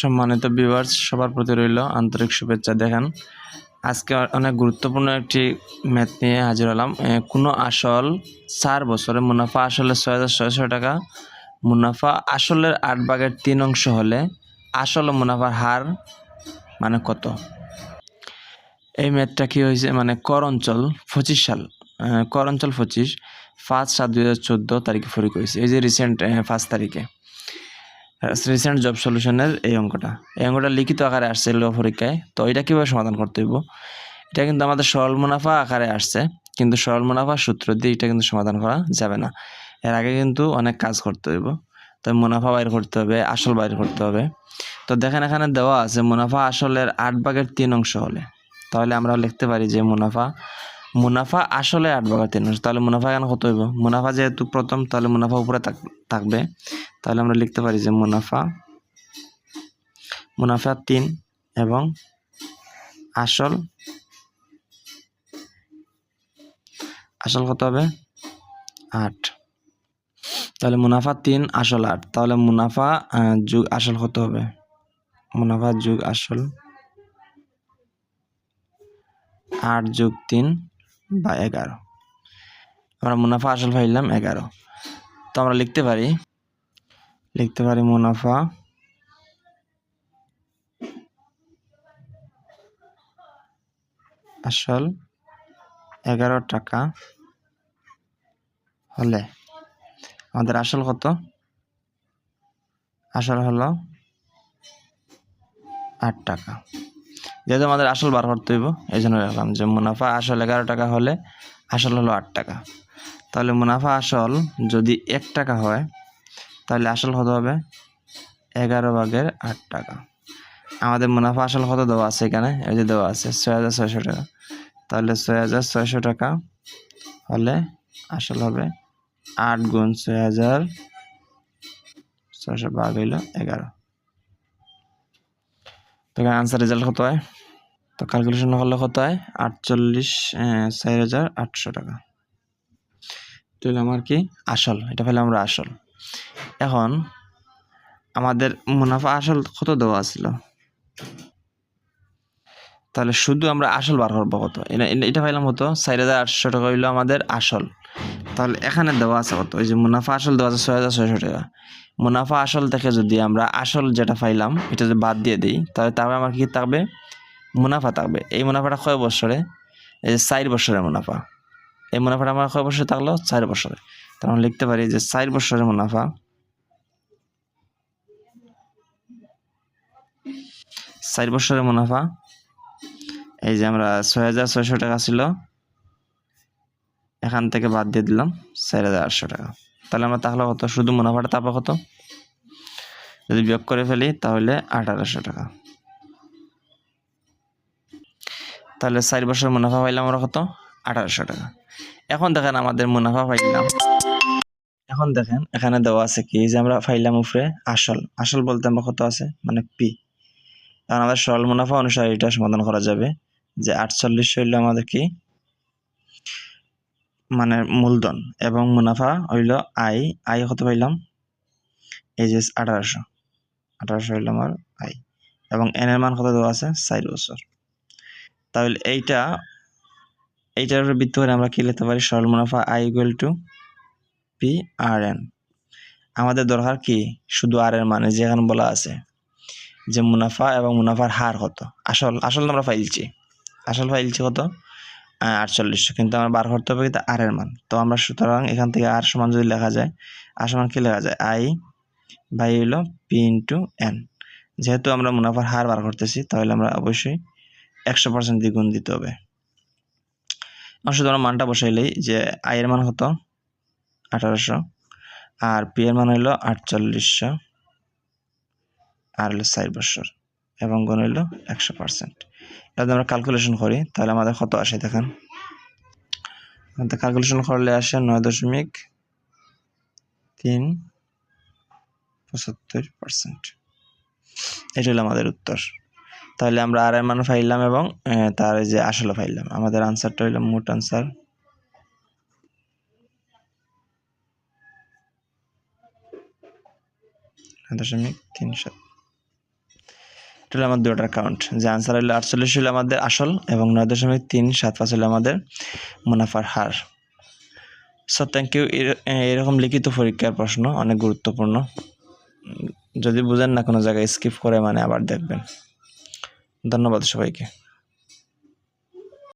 সম্মানিত ভিউয়ার্স সবার প্রতি রইল আন্তরিক শুভেচ্ছা। দেখেন, আজকে অনেক গুরুত্বপূর্ণ একটি ম্যাথ নিয়ে হাজির হলাম। কোনো আসল চার বছরে মুনাফা আসলে ছয় হাজার ছয়শো টাকা, মুনাফা আসলের আট ভাগের তিন অংশ হলে আসল ও মুনাফার হার মানে কত? এই ম্যাথটা কি হয়েছে? মানে কর অঞ্চল পঁচিশ সাল কর অঞ্চল পঁচিশ, পাঁচ সাত দুই হাজার চোদ্দ তারিখে ফরিক হয়েছে। এই যে রিসেন্ট পাঁচ তারিখে। রিসেন্ট জব সলিউশনের এই অঙ্কটা। এই অঙ্কটা লিখিত আকারে আসছে ল পরীক্ষায়। তো এটা কীভাবে সমাধান করতে হইব? এটা কিন্তু আমাদের সরল মুনাফা আকারে আসছে, কিন্তু সরল মুনাফা সূত্র দিয়ে এটা কিন্তু সমাধান করা যাবে না। এর আগে কিন্তু অনেক কাজ করতে হইব। তো মুনাফা বাইর করতে হবে, আসল বাইর করতে হবে। তো দেখেন এখানে দেওয়া আছে মুনাফা আসলের আট ভাগের তিন অংশ হলে। তাহলে আমরা লিখতে পারি যে মুনাফা মুনাফা আসলে আট ভাগের তিন অংশ তাহলে মুনাফা এখানে কত হইব? মুনাফা যেহেতু প্রথম, তাহলে মুনাফা উপরে থাকবে। তাহলে আমরা লিখতে পারি যে মুনাফা মুনাফা তিন এবং আসল আসল কত হবে? আট। তাহলে মুনাফা তিন, আসল আট। তাহলে মুনাফা যুগ আসল কত হবে? মুনাফা যুগ আসল আট যোগ তিন বা এগারো। আমরা মুনাফা আসল পাইলাম এগারো। তো আমরা লিখতে পারি লিখতে পারি মুনাফা আসল এগারো টাকা হলে আমাদের আসল কত? আসল হলো আট টাকা। যেহেতু আমাদের আসল বার করতে হইব, এই জন্য রাখলাম যে মুনাফা আসল এগারো টাকা হলে আসল হলো আট টাকা। তাহলে মুনাফা আসল যদি এক টাকা হয়, তাহলে আসল কত হবে? এগারো ভাগের আট টাকা। আমাদের মুনাফা আসল কত দেওয়া আছে এখানে? এই যে দেওয়া আছে ছয় হাজার ছয়শো টাকা। তাহলে ছয় হাজার ছয়শো টাকা হলে আসল হবে আট গুণ ছয় হাজার ছয়শো ভাগ হইল এগারো। তো এখানে আনসার রেজাল্ট কত হয়? তো ক্যালকুলেশন করলে কত হয়? আটচল্লিশ চার হাজার আটশো টাকা। তো আমার কি? আসল। এটা পেলে আমরা আসল। এখন আমাদের মুনাফা আসল কত দেওয়া ছিল? তাহলে শুধু আমরা আসল বার করব কত? এটা পাইলাম কত? চার হাজার আটশো টাকা হইল আমাদের আসল। তাহলে এখানে দেওয়া আছে কত? ওই যে মুনাফা আসল দেওয়া আছে ছয় হাজার ছয়শো টাকা। মুনাফা আসল থেকে যদি আমরা আসল যেটা পাইলাম, এটা যদি বাদ দিয়ে দিই, তাহলে তারপরে আমার কি থাকবে? মুনাফা থাকবে। এই মুনাফাটা কয় বছরে? এই যে চার বছরের মুনাফা। এই মুনাফাটা আমার কয় বছরে থাকল? চার বছরে। তার আমরা লিখতে পারি যে চার বছরের মুনাফা চার বছরের মুনাফা, এই যে আমরা ছয় হাজার ছয়শো টাকা ছিল এখান থেকে বাদ দিয়ে দিলাম চার হাজার আটশো টাকা। তাহলে আমরা তাহলে কত? শুধু মুনাফাটা তারপর কত? যদি বিয়োগ করে ফেলি, তাহলে আঠারোশো টাকা। তাহলে চার বছর মুনাফা পাইলাম আমরা কত? আঠারোশো টাকা। এখন দেখেন আমাদের মুনাফা পাইলাম। এখন দেখেন এখানে দেওয়া আছে কি? যে আমরা ফাইলাম উপরে আসল। আসল বলতে আমরা কত আছে? মানে পি কারণ আমাদের সরল মুনাফা অনুসারে এটা সমাধান করা যাবে। যে আটচল্লিশ হইল আমাদের কি? মানে মূলধন এবং মুনাফা হইল আই আই কত পাইলাম? এই যে আঠারোশো। আঠারোশো হইল আমার আই এবং এন এর মান কত দেওয়া আছে? চার বছর। তাহলে এইটা, এইটার উপরে ভিত্তি করে আমরা কি লিখতে পারি? সরল মুনাফা I equal to P R N আমাদের দরকার কি? শুধু আর এর মানে যেখানে বলা আছে যে মুনাফা এবং মুনাফার হার কত। আসল আসল আমরা ফাইলছি আসল ফাইলছি কত? আটচল্লিশশো, কিন্তু আমার বার করতে হবে কিন্তু আর এর মান। তো আমরা সুতরাং এখান থেকে আর সমান যদি লেখা যায়, আর সমান কি লেখা যায়? আই বাই হইল পি ইন্টু এন। যেহেতু আমরা মুনাফার হার বার করতেছি, তাহলে আমরা অবশ্যই একশো পার্সেন্ট দ্বিগুণ দিতে হবে। আমরা মানটা বসাইলেই যে আই এর মান হতো আঠারোশো। আর পি এর মান হইল আটচল্লিশশো। আর হলো চার বছর। এবং গুণ হইল একশো পার্সেন্ট এটা যদি আমরা ক্যালকুলেশন করি, তাহলে আমাদের কত আসে দেখেন? ক্যালকুলেশন করলে আসে নয় দশমিক তিন পঁচাত্তর পার্সেন্ট এটা হলো আমাদের উত্তর। তাহলে আমরা আর মান পাইলাম এবং তার যে আসলে পাইলাম আমাদের আনসারটা হইল মোট আনসার দশমিক তিন সাত। এটা হলো আমার দুটার কাউন্ট যে আনসার হলো আটচল্লিশ হলো আমাদের আসল এবং নয় দশমিক তিন সাত পাঁচ হলো আমাদের মুনাফার হার। সো থ্যাংক ইউ এরকম লিখিত পরীক্ষার প্রশ্ন, অনেক গুরুত্বপূর্ণ। যদি বুঝেন না কোনো জায়গায় স্কিপ করে মানে আবার দেখবেন। ধন্যবাদ সবাইকে।